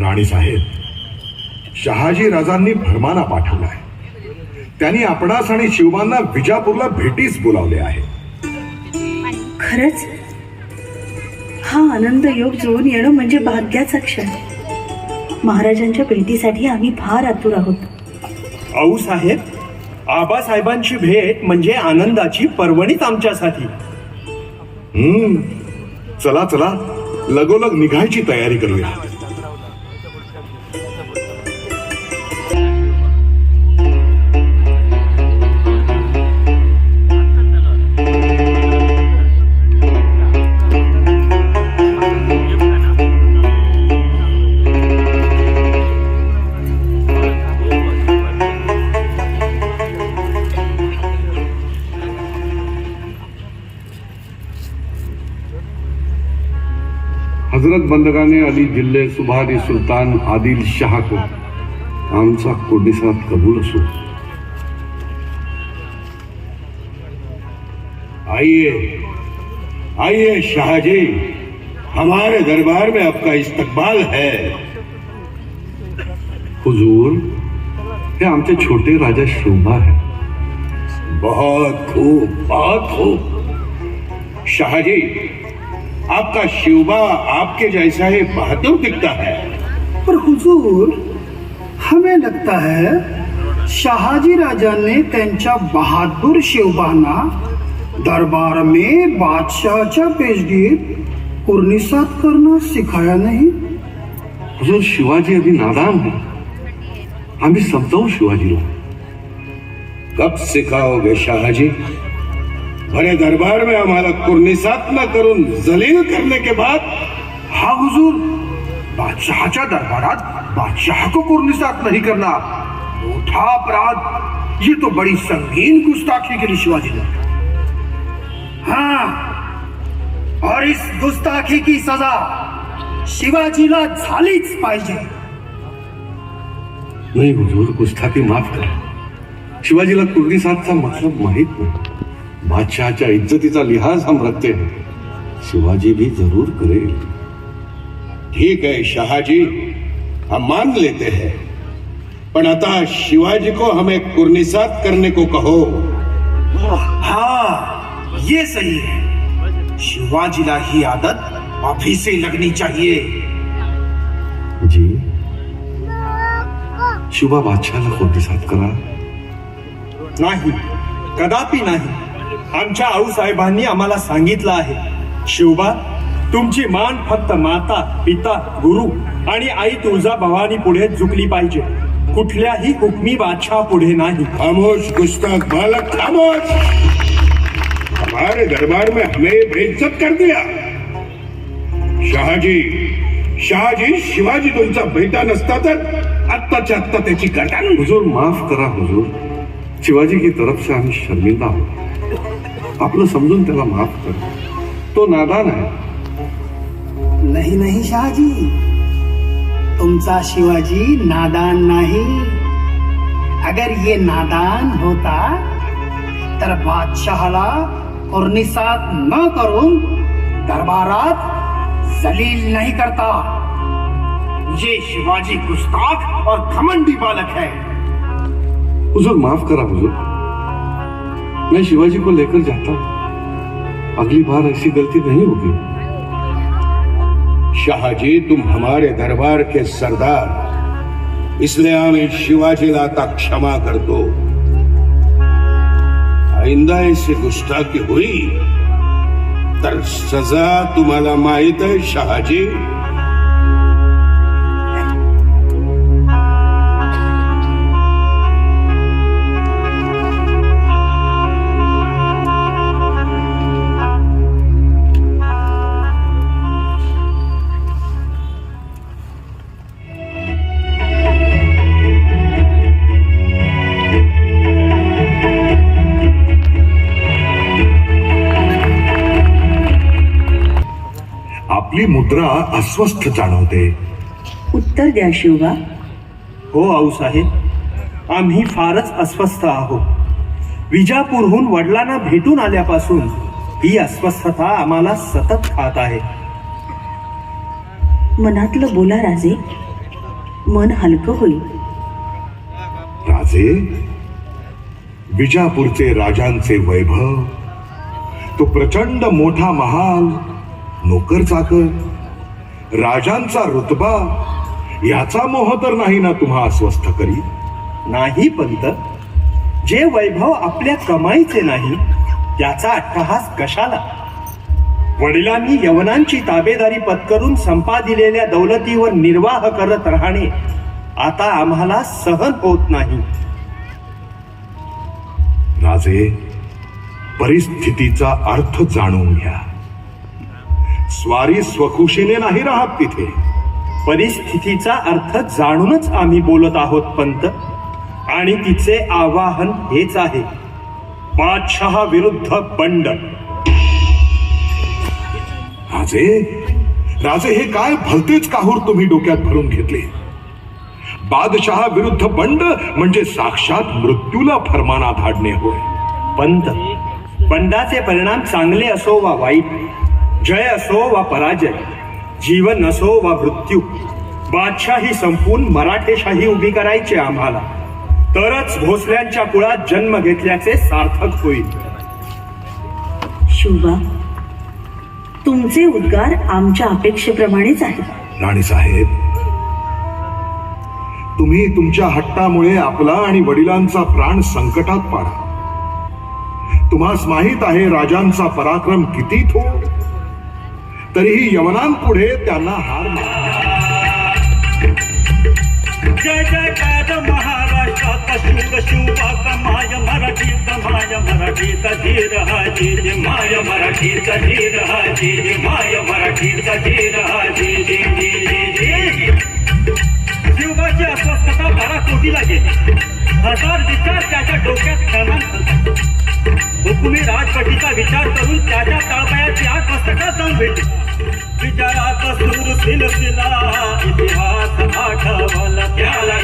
राणी साहेब शहाजी राजांनी फरमाना पाठवलाय त्यांनी आपणास आणि शिवबांना विजापूरला भेटीस बोलावले आहे. खरंच? हा आनंद योग जुळून येणं म्हणजे भाग्याचा क्षण. महाराजांच्या भेटीसाठी आम्ही फार आतुर आहोत. आऊ साहेब आबासाहेबांची भेट म्हणजे आनंदाची पर्वणीच आमच्यासाठी. हम्म चला चला लगोलग निघायची तयारी करूया. हज़रत बंदगाने अली जिल्हे सुभारी सुल्तान आदिल शाह को आमचा कोडिसात कबूल असो आइए आइए शाहजी, हमारे दरबार में आपका इस्तकबाल है। हुजूर हे आमचे छोटे राजा शोभा है। बहुत खूब बहुत खूब। शाहजी आपका शिवबा आपके जैसा ही बहादुर दिखता है। पर हुजूर हमें लगता है शहाजी राजांनी त्यांच्या बहादूर शिवबांना दरबार में बादशाहच्या पेशगीत कुर्निसात करणं सिखाया नहीं। हुजूर शिवाजी अभी नादान है। आम्ही समजावू शिवाजीला कब सिखाओगे शाहजी? भरे दरबार में हमारा कुर्निसात न करून जलील करने के बाद हा हुजूर बादशाहच्या दरबारात बादशाह को कुर्निसात नहीं करना मोठा अपराध ये तो बड़ी संगीन गुस्ताखी केली शिवाजीने हाँ और इस गुस्ताखी की सजा शिवाजीला झालीच पाहिजे। नाही हुजूर गुस्ताखी माफ करा। शिवाजीला कुर्निसातचा मतलब माहीत नाही। बादशहाच्या इज्जतीचा लिहाज हम रखते हैं। शिवाजी भी ज़रूर करेल ठीक है शाहजी हम मान लेते हैं। पण आता शिवाजी को हमें कुर्निसात करने को कहो। हाँ ये सही है। शिवाजीला ही आदत अभी से लगनी चाहिए। जी। शिवा बादशहाला कुर्निसात करा। नाही कदापि नाही। आमच्या आऊसाहेबांनी आम्हाला सांगितलं आहे शिवबा तुमची मान फक्त माता पिता गुरु आणि आई तुळजा भवानी पुढे झुकली पाहिजे. कुठल्याही हुकमी बादशाह पुढे नाही. खामोश गुस्ताख बालक खामोश! हमारे दरबार में हमें बेइज्जत कर दिया। शहाजी शहाजी शिवाजी तुमचा बेटा नसता तर आत्ताच्या आत्ता त्याची गर्दन हुजूर माफ करा हुजूर. शिवाजी की तरफ से आम्ही शर्मिंदा आहोत. आपलं समजून त्याला माफ़ कर. तो नादान आहे. नहीं नहीं शहाजी. तुमचा शिवाजी नादान नहीं. अगर ये नादान होता तर बादशाहला कुर्निसात न करून दरबारात जलील नहीं करता. ये शिवाजी गुस्ताख और घमंडी बालक है. हुजूर माफ़ करा हुजूर. मैं शिवाजी को लेकर जाता हूँ। अगली बार ऐसी गलती नहीं होगी। शाहजी, तुम हमारे दरबार के सरदार। इसलिए आम्ही शिवाजी लाता क्षमा कर दो। आइंदा ऐसी गुस्ताखी हुई। तर सजा तुम्हाला माहित आहे शहाजी। आपली मुद्रा अस्वस्थ जाणवते. उत्तर द्या शिवबा. हो आऊसाहेब आम्ही फारच अस्वस्थ आहोत. विजापूरहून वडिलांना भेटून आल्यापासून ही अस्वस्थता आम्हाला सतत खात आहे. मनातलं बोला राजे. मन हलकं होईल. राजे विजापूरचे राजांचे वैभव तो प्रचंड मोठा महाल नोकर चाकर राजांचा रुतबा याचा मोह तर नाही ना तुम्हा अस्वस्थ करी? नाही पंत. जे वैभव आपल्या कमाईचे नाही त्याचा अट्टहास कशाला? वडिलांनी यवनांची ताबेदारी पत्करून संपादिलेल्या दौलतीवर निर्वाह करत राहणे आता आम्हाला सहन होत नाही. राजे परिस्थितीचा अर्थ जाणून घ्या. स्वारी स्वखुशीने नाही राहत तिथे. परिस्थितीचा अर्थ जाणूनच आम्ही बोलत आहोत पंत. आणि तिचे आवाहन हेच आहे. बादशहा विरुद्ध बंड. राजे राजे हे काय भलतेच काहूर तुम्ही डोक्यात भरून घेतले? बादशहा विरुद्ध बंड म्हणजे साक्षात मृत्यूला फरमाना धाडणे होय. पंत बंडाचे परिणाम चांगले असो वा वाईट जय असो वा पराजय जीवन असो वा मृत्यू. बादशाही संपून मराठेशाही उभी करायची आम्हाला. तरच भोसल्यांच्या कुळात जन्म घेतल्याचे सार्थक होईल. शिवबा तुमचे उद्गार आमच्या अपेक्षेप्रमाणेच आहेत. राणीसाहेब तुम्ही तुमच्या हट्टामुळे आपला आणि वडिलांचा प्राण संकटात पाडा. तुम्हास माहीत आहे राजांचा पराक्रम किती थोर? तरीही यवनांपुढे त्यांना हार मानावा. जय जय काय महाराष्ट्रात शिव शिवबाक माय मराठीत माय मराठीचा धीर हाजी माय मराठीत धीर हाजी जी माय मराठीत धीर हाजी जी जी जी जी शिवबाची अस्वस्थता बारा कोटीला गेली हज़ार विचार त्याच्या डोक्यात क्षणात हुकुमी राजपटीचा विचार करून त्याच्या तळपायाची आग मस्तकात जाऊन भेटली विचारात आठवला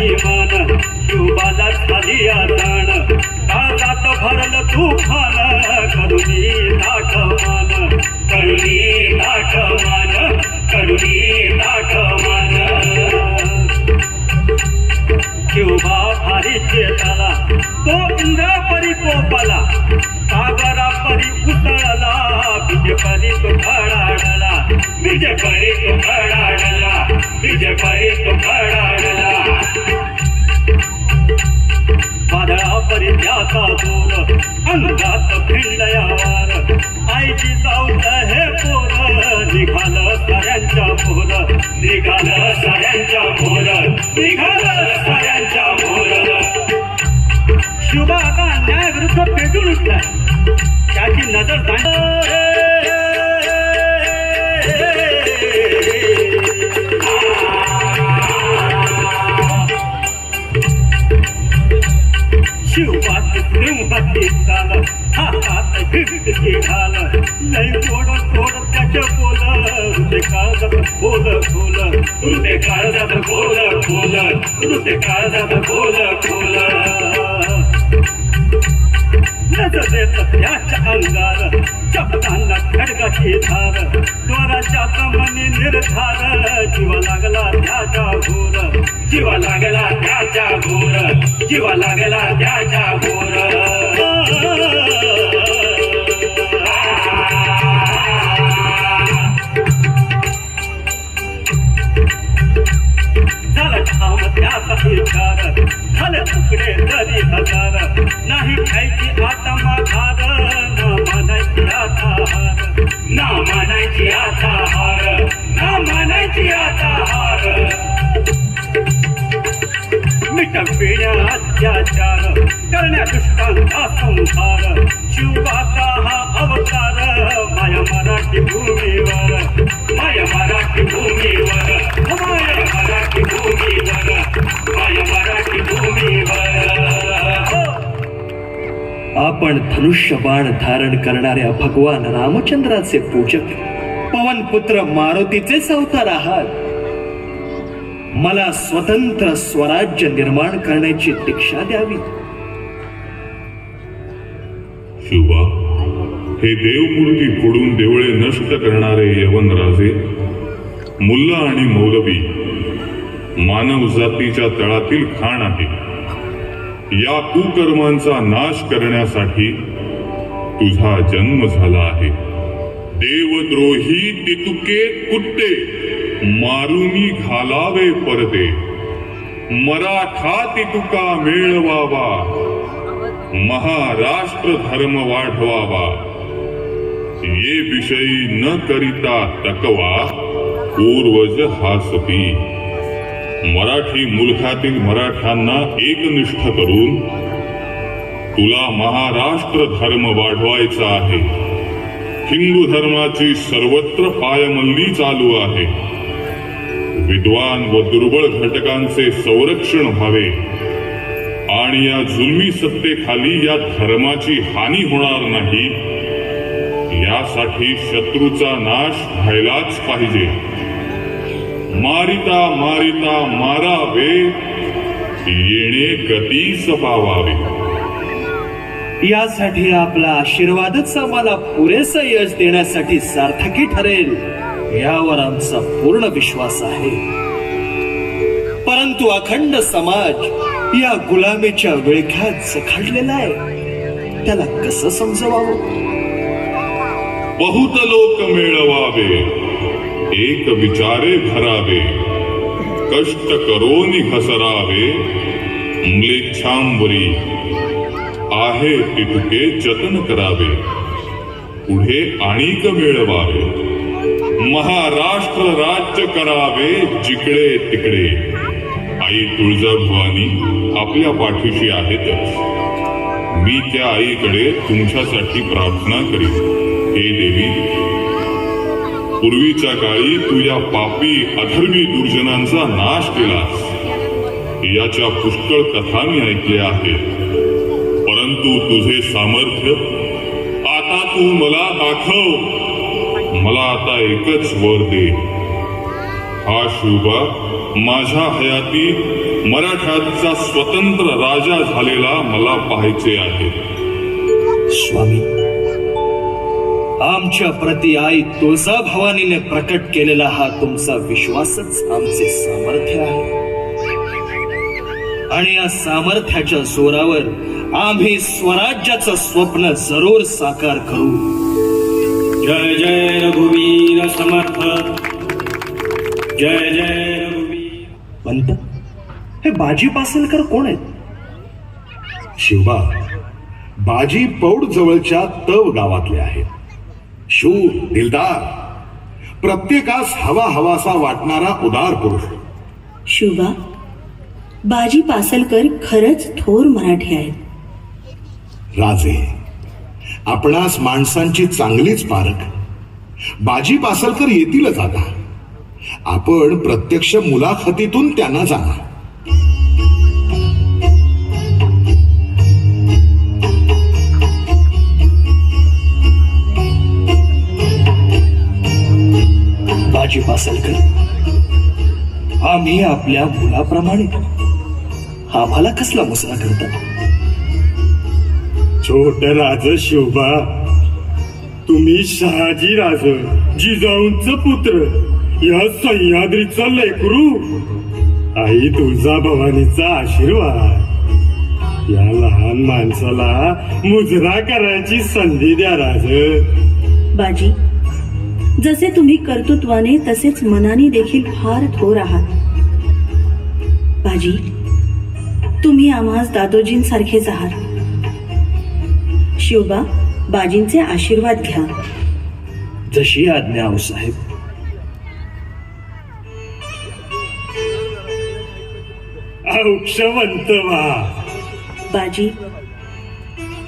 ಮಹಿಮಾ काळजात फुल फुल नजरेत त्याच्या अंगार चपताना खडगाची धार स्वराज्याचा निर्धार जीवा लागला त्याच्या घोर जीवा लागला त्याच्या जीवा लागला त्याच्या घोर मिटविण्या अत्याचार करण्या दुष्टांचा संसार शिवबाचा हा अवतार माया मराठी भूमीवर. माया मराठी भूमीवर. माया मराठी भूमीवर. माया मराठी भूमीवर. हो. आपण धनुष्य बाण धारण करणाऱ्या भगवान रामचंद्राचे पूजक पवन पुत्र मारुतीचे अवतार आहात. मला स्वतंत्र स्वराज्य निर्माण करण्याची दीक्षा द्यावी. शिवा हे देवमूर्ती फोडून देवळे नष्ट करणारे यवन राजे मुल्ला आणि मौलवी मानव जातीच्या तळातील खाण आहे. या कुकर्मांचा नाश करण्यासाठी तुझा जन्म झाला आहे. देवद्रोही तितुके कुट्टे मारुनी घालावे परदे. मराठा तितुका मिळवावा. महाराष्ट्र धर्म वाढवावा. ये विषयी न करिता तकवा पूर्वज हासती मराठी मुलखातील मराठ्यांना एकनिष्ठ करून तुला महाराष्ट्र धर्म वाढवायचा आहे. हिंदू धर्माची सर्वत्र पायमल्ली चालू आहे. विद्वान व दुर्बळ घटकांचे संरक्षण व्हावे. आणि या जुलमी सत्तेखाली या धर्माची हानी होणार नाही यासाठी शत्रूचा नाश व्हायलाच पाहिजे. मारिता मारिता मारावे येणे गतीस पावावे. यासाठी आपला आशीर्वादच आम्हाला पुरेसं यश देण्यासाठी सार्थकी ठरेल. यावर आमचा पूर्ण विश्वास आहे. परंतु अखंड समाज या गुलामीच्या विळख्यात सखाडलेला आहे. त्याला कसं समजवावं? बहुत लोक मिळवावे एक विचारे भरावे कष्ट करोनी घसरावे म्लेच्छांबरी आहे तितके जतन करावे पुढे आणिक मिळवावे. महाराष्ट्र राज्य करावे जिकडे तिकडे. आई तुळजाभवानी आपल्या पाठीशी आहेतच. मी त्या आईकडे तुमच्यासाठी प्रार्थना करीन. हे देवी पूर्वीच्या काळी तू या पापी अधर्मी दुर्जनांचा नाश केलास. याच्या पुष्कळ कथा मी ऐकल्या आहेत. परंतु तुझे सामर्थ्य आता तू मला दाखव. मला आता एकच वर दे. हा शिवबा माझ्या हयाती मराठ्याचा स्वतंत्र राजा झालेला मला पाहायचे आहे. स्वामी आमच्या प्रती आई तुळजा भवानीने प्रकट केलेला हा तुमचा विश्वासच आमचे सामर्थ्य आहे. आणि या सामर्थ्याच्या जोरावर आम्ही स्वराज्याचं स्वप्न जरूर साकार करू. जय जय रघुवीर समर्थ। जय जय रघुवीर। पंत हे बाजी पासलकर कोण आहेत? शिवबा बाजी पौड जवळच्या तव गावातले आहेत. शूर दिलदार. प्रत्येकास हवा हवासा वाटणारा उदार पुरुष. शुभा बाजी पासलकर खरंच थोर मराठी आहेत. राजे आपणास माणसांची चांगलीच पारख. बाजी पासलकर येतीलच आता आपण प्रत्यक्ष मुलाखतीतून त्यांना जाणार. बाजी पासलकर आम्ही आपल्या मुलाप्रमाणे आम्हाला कसला मुसरा करता? छोट राज शिवबा तुम्ही शहाजी राज जिजाऊंच पुत्र या सह्याद्रीचा लेकरू. आई तुळजा भवानीचा आशीर्वाद. या लहान माणसाला मुजरा करायची संधी द्या राज. बाजी जसे तुम्ही कर्तृत्वाने तसेच मनाने देखील फार थोर आहात. बाजी तुम्ही आम्हास दादोजींसारखेच आहात. शिवबा बाजींचे आशीर्वाद घ्या. जशी आज्ञा आहो साहेब. औक्षवंत वा बाजी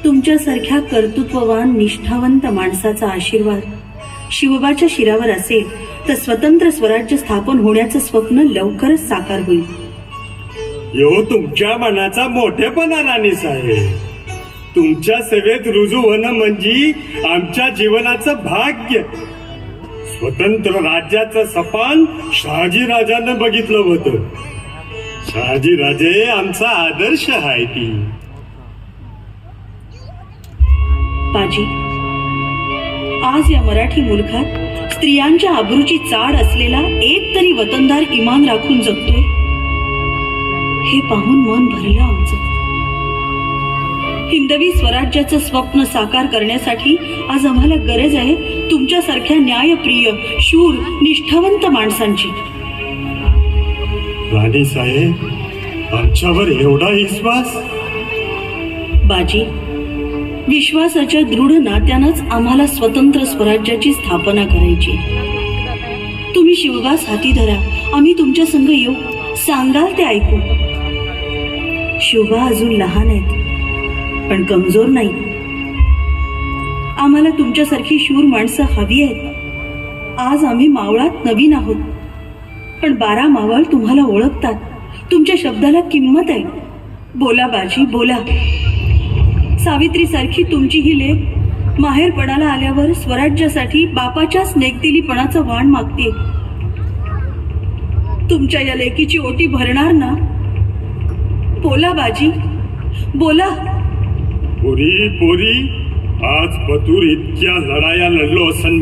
तुमच्यासारख्या कर्तृत्ववान निष्ठावंत माणसाचा आशीर्वाद शिवबाच्या शिरावर असेल तर स्वतंत्र स्वराज्य स्थापन होण्याचं स्वप्न लवकरच साकार होईल. यो तुमच्या मनाचा मोठेपणा राणी साहेब. तुमच्या सेवेत रुजू होणं म्हणजे आमच्या जीवनाचं भाग्य. स्वतंत्र राज्याचं सपान शहाजी राजानं बघितलं होतं. शहाजी राजे आमचा आदर्श आहे ती. बाजी आज या मराठी मुलखात स्त्रियांच्या आबरूची चाड असलेला एक तरी वतनदार इमान राखून जगतोय. हे पाहून मन भरलं आमचं. हिंदवी स्वराज्याचं स्वप्न साकार करण्यासाठी आज आम्हाला गरज आहे तुमच्यासारख्या न्यायप्रिय शूर निष्ठावंत माणसांची. राणी साहेब आमच्यावर एवढा विश्वास? बाजी विश्वासाच्या दृढ नात्यानंच आम्हाला स्वतंत्र स्वराज्याची स्थापना करायची तुम्ही शिवबास हाती धरा आम्ही तुमच्या संग येऊ. सांगाल ते ऐकू. शिवबा अजून लहान आहेत. पण कमजोर नाही. आम्हाला तुमच्यासारखी शूर माणसं हवी आहेत. आज आम्ही मावळात नवीन आहोत. पण बारा मावळ तुम्हाला ओळखतात. तुमच्या शब्दाला किंमत आहे. बोला बाजी बोला. सावित्रीसारखी तुमची ही लेख माहेरपणाला आल्यावर स्वराज्यासाठी बापाच्याच नेकदिलीपणाचं वाण मागते. तुमच्या या लेकीची ओटी भरणार ना? बोला बाजी बोला. पोरी पोरी. आज बतूर इतक्या लढाया लढलो असन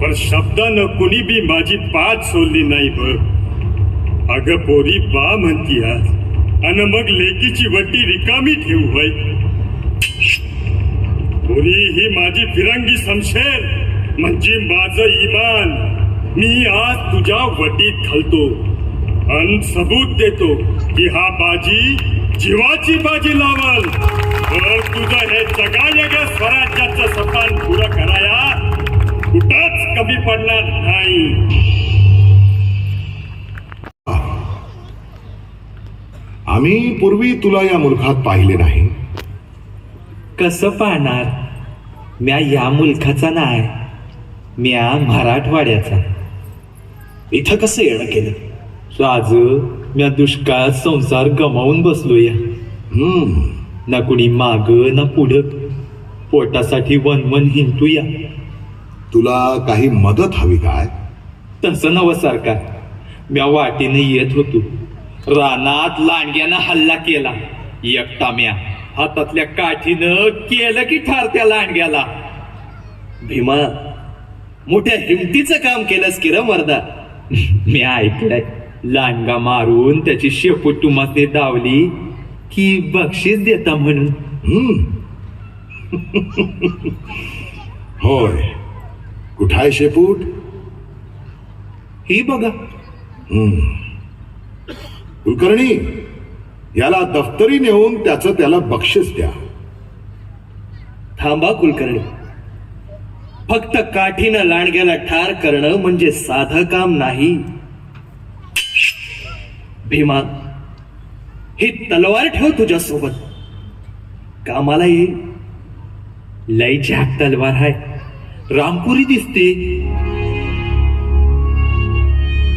पण शब्दानं कुणी बी माझी पाच सोडली नाही बर अग पोरी बा म्हणती आज. अन मग लेकीची वटी रिकामी ठेवू वय पोरी ही माझी फिरंगी समशेर. म्हणजे माझं इमान. मी आज तुझ्या वटीत घालतो. अन सबूत देतो की हा बाजी जीवाची बाजी लावल. तर तुझं हे जगायग स्वराज्याचं सपान पुरं कराया. कुठंच कमी पडणार नाही. आम्ही पूर्वी तुला या मुलखात पाहिले नाही. कसं पाहणार? म्या या मुलखाचा नाय. म्या मराठवाड्याचा. इथं कसं येणं केलं? राज म्या दुष्काळात संसार गमावून बसलो या हम्म ना कुणी माग ना पुढं. पोटासाठी वनवन हिंटूया तुला काही मदत हवी काय? तसं नवं सरकार म्या वाटेने येत होतो. रानात लांडग्यानं हल्ला केला. एकटा म्या. हातातल्या काठीनं केलं की ठार त्या लांडग्याला. भीमा मोठ्या हिमतीचं काम केलंस की र मर्दा मी ऐकलंय. लांडगा मारून त्याची शेपूट तुमासने दावली की बक्षीस देता म्हणून. होय. कुठाय शेपूट? ही बघा. कुलकर्णी याला दफ्तरी नेऊन त्याचं त्याला बक्षीस द्या. थांबा कुलकर्णी. फक्त काठीनं लांडग्याला ठार करणं म्हणजे साधं काम नाही. भीमा ही तलवार ठेव तुझ्यासोबत. कामाला येईल लय झॅक तलवार हाय. रामपुरी दिसते.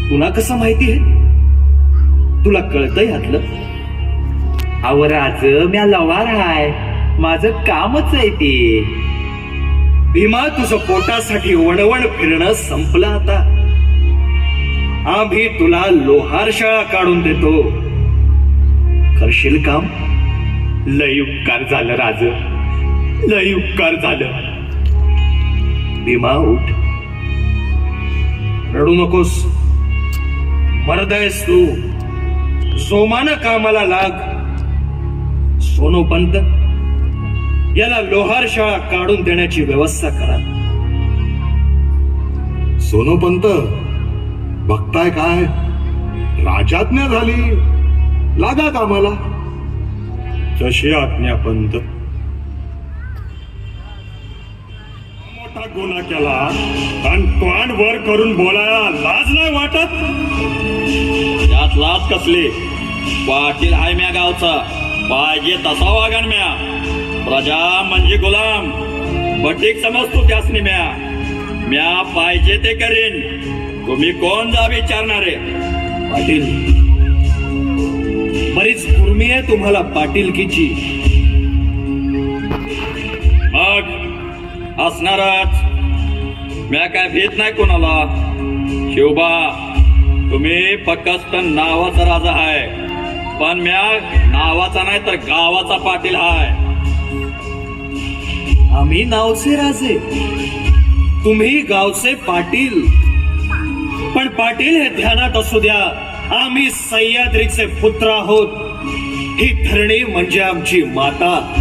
तुला कसं माहिती आहे? तुला कळतंय यातलं? आवराज म्या लवार हाय. माझं कामच आहे ते. भीमा तुझं पोटासाठी वणवण फिरणं संपलं आता. आम्ही तुला लोहार शाळा काढून देतो. करशील काम? लय उपकार झालं राज. लय उपकार झालं. भीमा उठ. रडू नकोस. मरदयस तू. जोमानं कामाला लाग. सोनोपंत याला लोहार शाळा काढून देण्याची व्यवस्था करा. सोनोपंत बघताय काय? राजाज्ञा झाली. लागा कामाला. जशी आज्ञा पंत मोठा गुन्हा केला. आणि तोंड वर करून बोलायला लाज नाही वाटत? त्यात लाज कसली? पाटील हाय म्या गावचा. पाहिजे तसा वागण म्या. प्रजा म्हणजे गुलाम. बटीक समजतो त्यासनी म्या. म्या पाहिजे ते करीन. तुम्ही कोण जा विचारणारे? पाटील. बरीच कुर्मी आहे तुम्हाला पाटीलकीची. मग असणारच. म्या काय भीत नाही कोणाला. शिवबा तुम्ही फक्त नावाचा राजा आहे पण म्या नावाचा नाही तर गावाचा पाटील हाय. आम्ही नावचे राजे. तुम्ही गावचे पाटील. पाटील हे ध्यानात असू द्या. आम्ही सह्याद्रीचे पुत्र आहोत. ही धरणी म्हणजे आमची माता.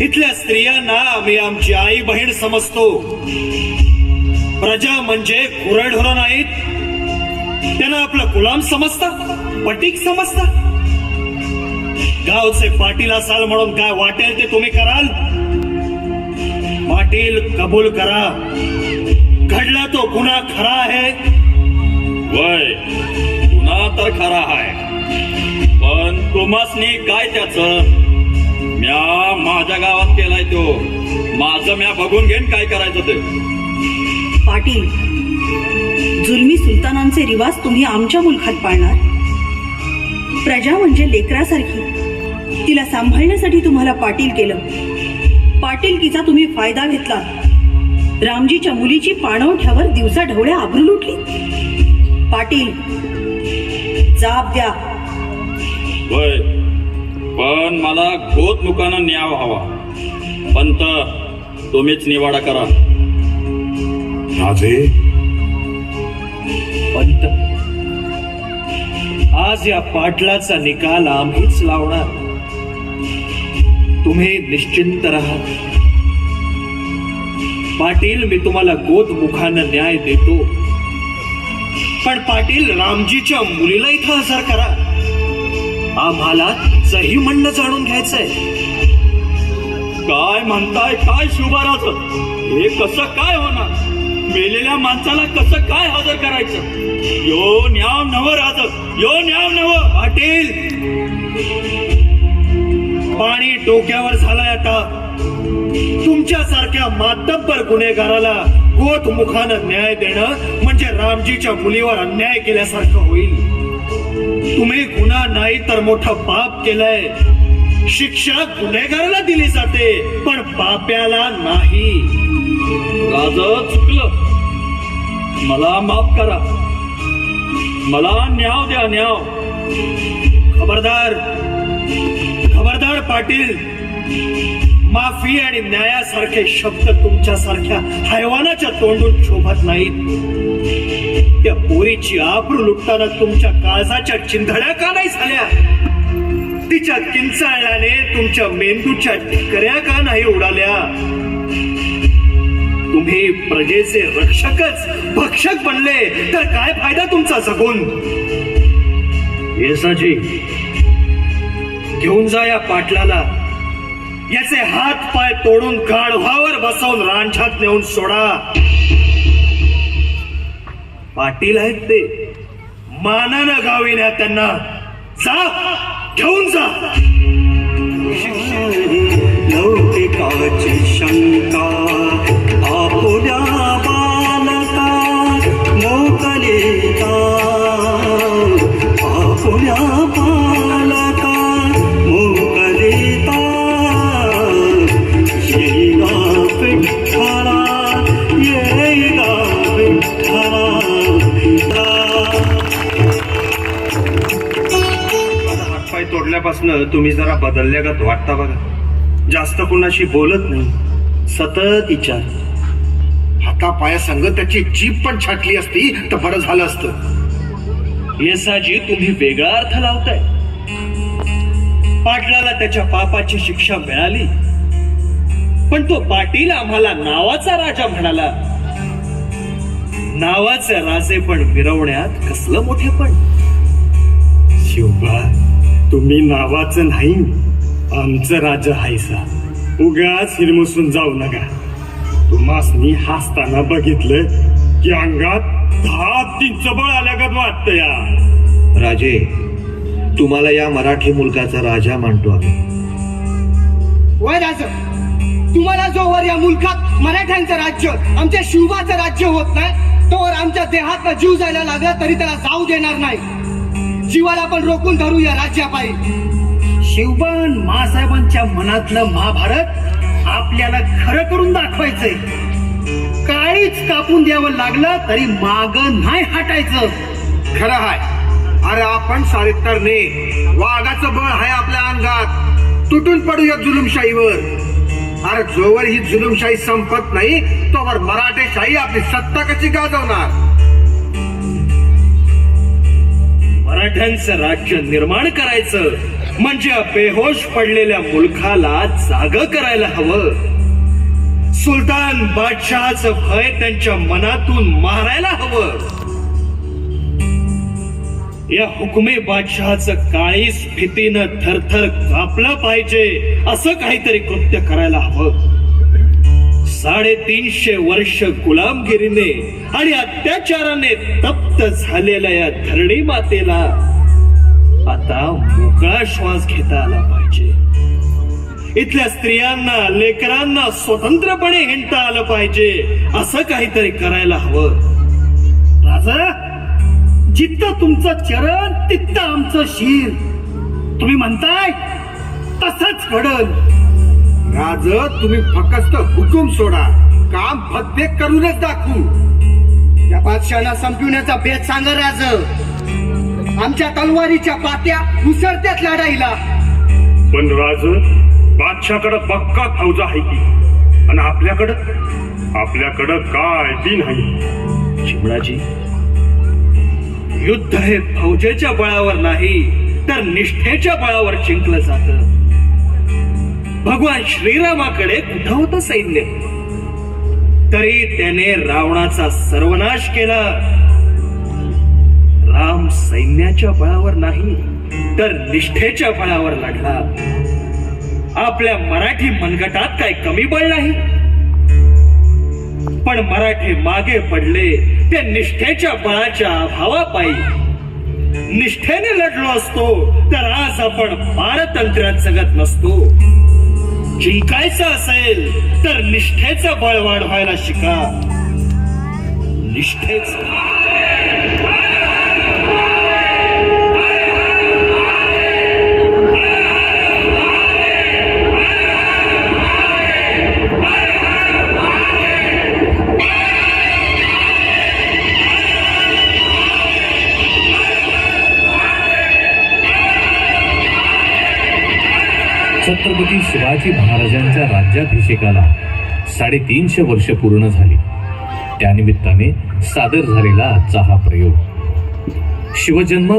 इथल्या स्त्रियांना आम्ही आमची आई बहीण समजतो. प्रजा म्हणजे गुरढोर नाहीत. त्यांना आपलं गुलाम समजता पटीक समजता. गावचे पाटील असाल म्हणून काय वाटेल ते तुम्ही कराल? पाटील कबूल करा. घडला तो गुन्हा खरा आहे. वय पुन्हा तर खरा आहे पण तुम्हासनी काय त्याच? म्या माझ्या गावात केलाय तो. माझं म्या बघून घेईन काय करायचं ते. पाटील जुलमी सुलतानांचे रिवाज तुम्ही आमच्या मुलखात पाळणार? प्रजा म्हणजे लेकरासारखी. तिला सांभाळण्यासाठी तुम्हाला पाटील केलं. पाटीलकीचा तुम्ही फायदा घेतला. रामजीच्या मुलीची पाणवठ्यावर दिवसा ढवळ्या आभरून उठली. पाटील जाब द्या. वय पण मला गोत मुखानं न्याव हवा. पंत तुम्हीच निवाडा करा. राजे? पंत. आज या पाटलाचा निकाल आम्हीच लावणार. तुम्ही निश्चिंत राहा. पाटील मी तुम्हाला गोद मुखानं न्याय देतो. पण पाटील रामजीच्या मुलीला इथं हजर करा. आम्हाला सही म्हणणं जाणून घ्यायचंय. काय म्हणताय काय शुभाराच हे कसं काय होणार? मेलेल्या माणसाला कसं काय हजर करायचं? यो न्याव नव राजक यो न्याव नव पाटील. पाणी डोक्यावर झालंय आता. तुमच्यासारख्या मातब्बर गुन्हेगाराला गोत मुखानं न्याय देणं म्हणजे रामजीच्या मुलीवर अन्याय केल्यासारखं होईल. तुम्ही गुन्हा नाही तर मोठं पाप केलंय. शिक्षा गुन्हेगाराला दिली जाते पण पाप्याला नाही. राज चुकलं. मला माफ करा. मला न्याव द्या न्याव. खबरदार. खबरदार पाटील. माफी आणि न्यायासारखे शब्द तुमच्यासारख्या हैवानाच्या तोंडून शोभत नाहीत. त्या पोरीची आबरू लुटताना तुमच्या काळजाच्या चिंधड्या का नाही झाल्या? तिच्या किंचाळल्याने तुमच्या मेंदूच्या ठिकऱ्या का नाही उडाल्या? तुम्ही प्रजेचे रक्षकच भक्षक बनले तर काय फायदा तुमचा जगून? येसाजी घेऊन जा या पाटलाला. याचे हात पाय तोडून गाढवावर बसवून रांझात नेऊन सोडा. पाटील आहेत ते. मानानं गाविण्या त्यांना. जा घेऊन जा. लौकिकाची शंका. आपुल्या आल्यापासून तुम्ही जरा बदलल्यागत वाटता बघा जास्त कुणाशी बोलत नाही. सतत विचार. हातापाया संग त्याची जीप पण छाटली असती तर बरं झालं असतं. येसाजी तुम्ही वेगळा अर्थ लावताय. पाटलाला त्याच्या पापाची शिक्षा मिळाली. पण तो पाटील आम्हाला नावाचा राजा म्हणाला. नावाचे राजे पण मिरवण्यात कसलं मोठे पण. शिवबा तुम्ही नावाचं नाही आमचं राजा हायसा उगाच हिरमुसून जाऊ नका. तुम्हासनी हसताना बघितलं की अंगात दहा तीन बळ आल्यागत वाटतं या राजे तुम्हाला या मराठी मुलकाचा राजा मानतो आम्ही. वय राज तुम्हाला जोवर या मुलकात मराठ्यांचं राज्य आमच्या शिवबाचं राज्य होत नाही तोवर आमच्या देहात जीव जायला लागला तरी त्याला जाऊ देणार नाही. जीवाला आपण रोखून धरू या राज्यापायी. शिवबन मासाहेबांच्या मनातलं महाभारत आपल्याला खरं करून दाखवायचंय. काळीच कापून द्यावं लागलं तरी माग नाही हटायचं. खरं हाय. अरे आपण सारेतरने वाघाचं बळ आहे आपल्या अंगात. तुटून पडूया जुलुमशाहीवर. अरे जोवर ही जुलुमशाही संपत नाही तोवर मराठेशाही आपली सत्ता कशी गाजवणार? मराठ्यांचं राज्य निर्माण करायचं. म्हणजे बेहोश पडलेल्या मुलखाला जाग करायला हवं. सुलतान बादशहाच भय त्यांच्या मनातून मारायला हवं. या हुकमी बादशहाच काळीस भीतीनं थरथर कापलं पाहिजे असं काहीतरी कृत्य करायला हवं. साडेतीनशे वर्ष गुलामगिरीने आणि अत्याचाराने तप्त झालेल्या या धरणी मातेला आता मोकळा श्वास घेता आला पाहिजे. इथल्या स्त्रियांना लेकरांना स्वतंत्रपणे हिंडता आलं पाहिजे असं काहीतरी करायला हवं. राजा जिथं तुमचं चरण तिथं आमचं शिर. तुम्ही म्हणताय तसंच घडल. राज तुम्ही फक्त हुकूम सोडा. काम फत्ते करूनच दाखवू. या बादशहाला संपविण्याचा बेत सांगा राज. आमच्या तलवारीच्या पात्या उसरत्यात लढाईला. पण राज बादशाकडं बक्का फौजा आहे की? आणि आपल्याकडं? आपल्याकडं काय बी नाही. चिमणाजी युद्ध हे फौजेच्या बळावर नाही तर निष्ठेच्या बळावर जिंकलं जात. भगवान श्रीरामाकडे कुठं होत सैन्य? तरी त्याने रावणाचा सर्वनाश केला. राम सैन्याच्या बळावर नाही तर निष्ठेच्या बळावर लढला. आपल्या मराठी मनगटात काय कमी बळ नाही? पण मराठे मागे पडले ते निष्ठेच्या बळाच्या अभावापायी. निष्ठेने लढलो असतो तर आज आपण पारतंत्र्यात जगत नसतो. जिंकायचं असेल तर निष्ठेचं बळ वाढवायला शिका. निष्ठेच छत्रपती शिवाजी महाराजांच्या राज्याभिषेकाला साडेतीनशे वर्ष पूर्ण झाली. त्यानिमित्ताने सादर झालेला आजचा हा प्रयोग. शिवजन्म